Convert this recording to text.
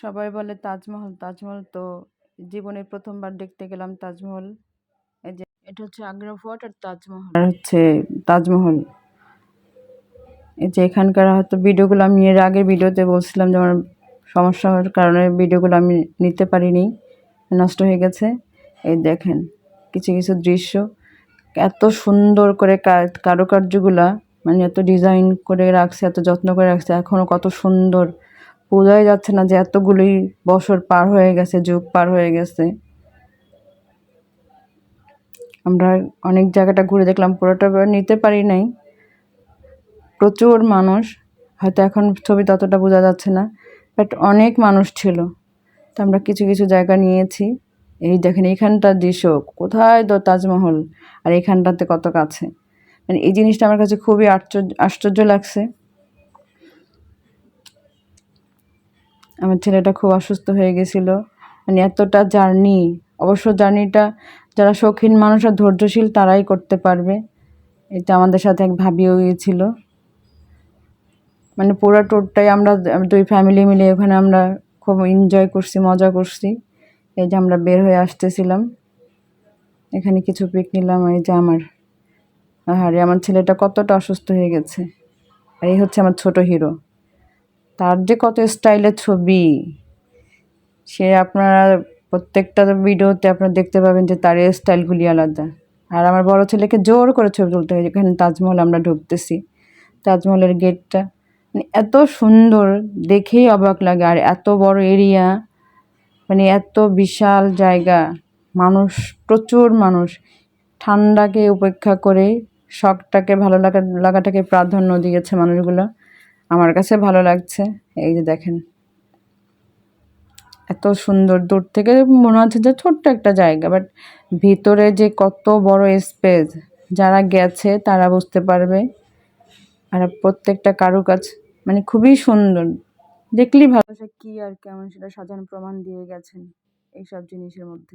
সবাই বলে তাজমহল তাজমহল তো জীবনে প্রথমবার দেখতে গেলাম তাজমহল। এই যে এটা হচ্ছে আগ্রা ফোর্ট আর তাজমহল। হচ্ছে তাজমহল। এই যে এখানকার হয়তো ভিডিওগুলো আমি এর আগের ভিডিওতে বলছিলাম যে আমার সমস্যা হওয়ার কারণে ভিডিওগুলো আমি নিতে পারিনি, নষ্ট হয়ে গেছে। এই দেখেন কিছু কিছু দৃশ্য। এত সুন্দর করে কারুকার্যগুলা মানে এত ডিজাইন করে রাখছে, এত যত্ন করে রাখছে, এখনও কত সুন্দর বোঝাই যাচ্ছে না যে এতগুলি বছর পার হয়ে গেছে, যুগ পার হয়ে গেছে। আমরা অনেক জায়গাটা ঘুরে দেখলাম, পুরোটা নিতে পারি নাই। প্রচুর মানুষ, হয়তো এখন ছবি ততটা বোঝা যাচ্ছে না বাট অনেক মানুষ ছিল। তো আমরা কিছু কিছু জায়গা নিয়েছি। এই দেখেন, এইখানটার দৃশ্য, কোথায় তো তাজমহল, আর এইখানটাতে কত কাছে। মানে এই জিনিসটা আমার কাছে খুবই আশ্চর্য আশ্চর্য লাগছে। আমার ছেলেটা খুব অসুস্থ হয়ে গেছিল। মানে এতটা জার্নি, অবশ্য জার্নিটা যারা শৌখিন মানুষ আর ধৈর্যশীল তারাই করতে পারবে। এটা আমাদের সাথে এক ভাবিও গিয়েছিল। মানে পুরো ট্যুরটাই আমরা দুই ফ্যামিলি মিলে ওখানে আমরা খুব এনজয় করছি, মজা করছি। এই যে আমরা বের হয়ে আসতেছিলাম। এখানে কিছু পিক নিলাম, এই যে আমার। আরে আমার ছেলেটা কতটা অসুস্থ হয়ে গেছে। আর এই হচ্ছে আমার ছোট হিরো তার যে কত স্টাইলের ছবি, সে আপনারা প্রত্যেকটা ভিডিওতে আপনারা দেখতে পাবেন যে তার স্টাইলগুলি আলাদা। আর আমার বড় ছেলেকে জোর করে ছবি তুলতে হয় যেখানে তাজমহল আমরা ঢুকতেছি। তাজমহলের গেটটা মানে এত সুন্দর, দেখেই অবাক লাগে। আর এত বড় এরিয়া মানে এত বিশাল জায়গা, মানুষ, প্রচুর মানুষ। ঠান্ডাকে উপেক্ষা করে, শখটাকে, ভালো লাগা, লাগাটাকে প্রাধান্য দিয়েছে মানুষগুলো। আমার কাছে ভালো লাগছে। এই যে দেখেন। এত সুন্দর। দূর থেকে মনে হচ্ছে যে ছোট্ট একটা জায়গা বাট ভিতরে যে কত বড় স্পেস যারা গেছে তারা বুঝতে পারবে। আর প্রত্যেকটা কারুকাজ মানে খুবই সুন্দর। দেখলেই ভালো কি আর কেমন সেটা সাজানো প্রমাণ দিয়ে গেছেন এইসব জিনিসের মধ্যে।